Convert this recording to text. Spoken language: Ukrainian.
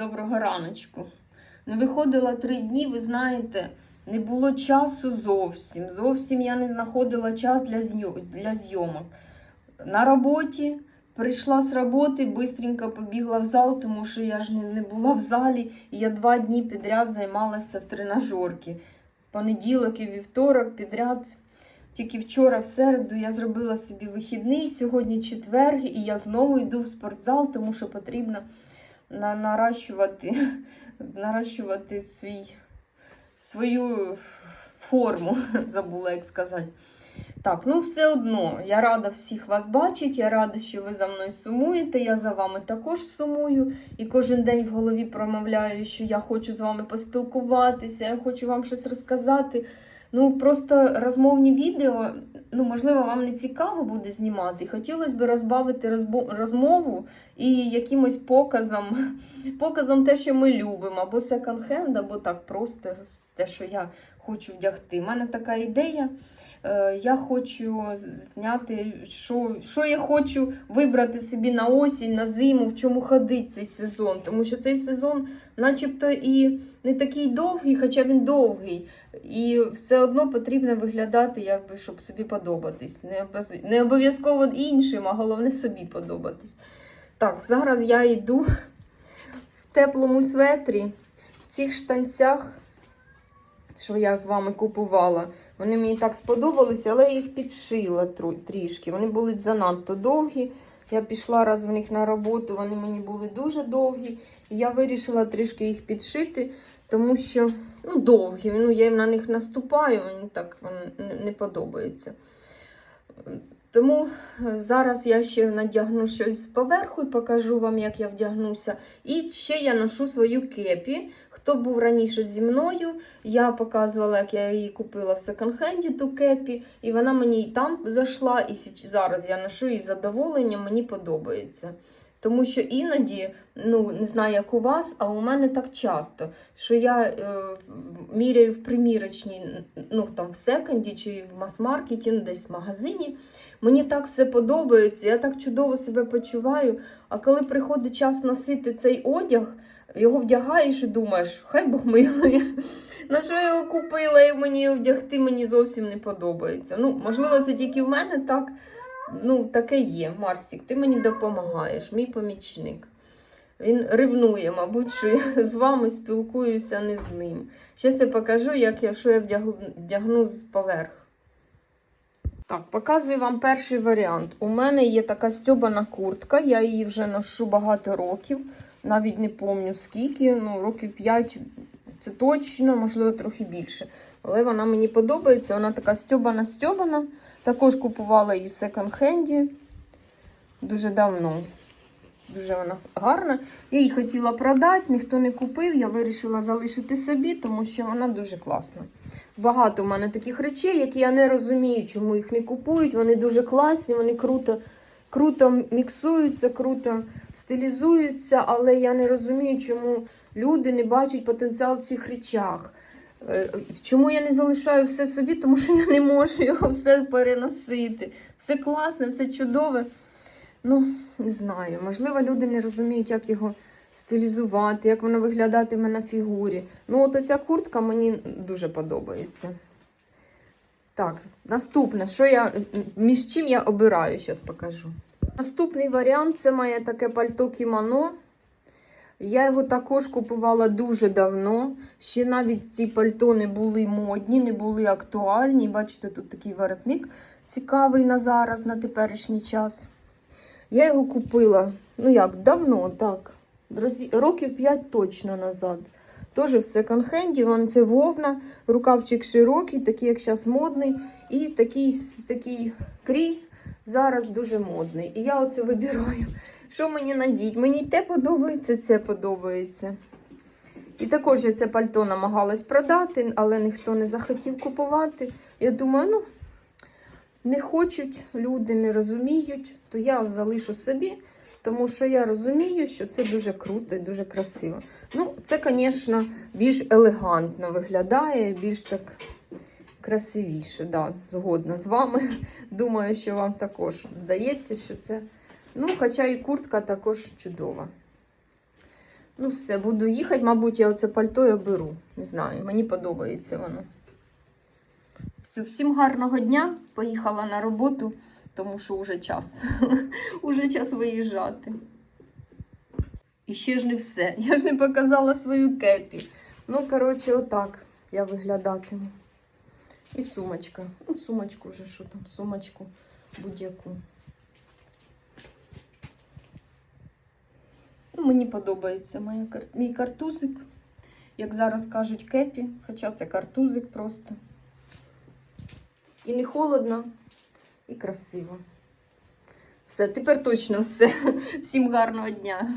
Доброго раночку. Не виходила три дні, ви знаєте, не було часу зовсім. Зовсім я не знаходила час для, для зйомок. На роботі прийшла з роботи, бистренько побігла в зал, тому що я ж не, не була в залі. І я два дні підряд займалася в тренажерці. Понеділок і вівторок підряд. Тільки вчора, в середу, я зробила собі вихідний, сьогодні четвер, і я знову йду в спортзал, тому що потрібно на, наращувати, наращувати свій, свою форму, забула як сказати. Так, ну все одно, я рада всіх вас бачити, я рада, що ви за мною сумуєте, я за вами також сумую. І кожен день в голові промовляю, що я хочу з вами поспілкуватися, я хочу вам щось розказати. Ну, просто розмовні відео, ну, можливо, вам не цікаво буде знімати. Хотілося б розбавити розмову і якимось показом, показом те, що ми любимо, або секонд-хенд, або так просто те, що я хочу вдягти. У мене така ідея. Е, Я хочу зняти, що, що я хочу вибрати собі на осінь, на зиму, в чому ходить цей сезон. Тому що цей сезон, начебто, і не такий довгий, хоча він довгий. І все одно потрібно виглядати, якби, щоб собі подобатись. Не, обов'яз- не обов'язково іншим, а головне собі подобатись. Так, зараз я йду в теплому светрі, в цих штанцях, що я з вами купувала. Вони мені так сподобалися, але я їх підшила трішки. Вони були занадто довгі. Я пішла раз в них на роботу, вони мені були дуже довгі. І я вирішила трішки їх підшити, тому що ну, довгі. Ну, я їм на них наступаю, мені так вони не- не подобається. Тому е, зараз я ще надягну щось поверху і покажу вам, як я вдягнуся. І ще я ношу свою кепі. Хто був раніше зі мною, я показувала, як я її купила в секонд-хенді, ту кепі, і вона мені і там зайшла, і зараз я ношу її з задоволенням, мені подобається. Тому що іноді, ну не знаю, як у вас, а у мене так часто, що я е, міряю в примірочній, ну там в секонді чи в мас-маркеті, ну десь в магазині. Мені так все подобається, я так чудово себе почуваю. А коли приходить час носити цей одяг, його вдягаєш і думаєш, хай Бог милує. На що я його купила, і мені вдягти мені зовсім не подобається. Ну, можливо, це тільки в мене так. Ну, таке є. Марсік, ти мені допомагаєш, мій помічник. Він ревнує, мабуть, що я з вами спілкуюся, а не з ним. Зараз я покажу, як я, що я вдягну, вдягну з поверх. Так, показую вам перший варіант. У мене є така стьобана куртка, я її вже ношу багато років, навіть не пам'ятаю скільки, ну, років 5, це точно, можливо, трохи більше. Але вона мені подобається, вона така стьобана-стьобана. Також купувала її в секонд-хенді дуже давно. Дуже вона гарна. Я її хотіла продати, ніхто не купив. Я вирішила залишити собі, тому що вона дуже класна. Багато в мене таких речей, які я не розумію, чому їх не купують. Вони дуже класні, вони круто, круто міксуються, круто стилізуються, але я не розумію, чому люди не бачать потенціал в цих речах. Е, Чому я не залишаю все собі? Тому що я не можу його все переносити. Все класне, все чудове. Ну, не знаю. Можливо, люди не розуміють, як його стилізувати, як воно виглядатиме на фігурі. Ну, от ця куртка мені дуже подобається. Так, наступне, що я, між чим я обираю, зараз покажу. Наступний варіант це моє таке пальто кімоно. Я його також купувала дуже давно. Ще навіть ці пальто не були модні, не були актуальні. Бачите, тут такий воротник цікавий на зараз, на теперішній час. Я його купила, ну як, давно, так. Років 5 точно назад. Теж в секонд-хенді, вон це вовна, рукавчик широкий, такий, як зараз модний. І такий, такий крій зараз дуже модний. І я оце вибираю. Що мені надіть? Мені й те подобається, це подобається. І також я це пальто намагалась продати, але ніхто не захотів купувати. Я думаю, ну, не хочуть, люди не розуміють, то я залишу собі, тому що я розумію, що це дуже круто і дуже красиво. Ну, це, звісно, більш елегантно виглядає, більш так красивіше. Да, згодна з вами. Думаю, що вам також здається, що це. Ну, хоча і куртка також чудова. Ну, все, буду їхати. Мабуть, я оце пальто я беру. Не знаю, мені подобається воно. Все, всім гарного дня. Поїхала на роботу, тому що вже час. Уже час виїжджати. І ще ж не все. Я ж не показала свою кепі. Ну, коротше, отак я виглядатиму. І сумочка. Ну, сумочку вже що там, сумочку будь-яку. Мені подобається моя, мій картузик. Як зараз кажуть, кепі, хоча це картузик просто. І не холодно, і красиво. Все, тепер точно все. Всім гарного дня.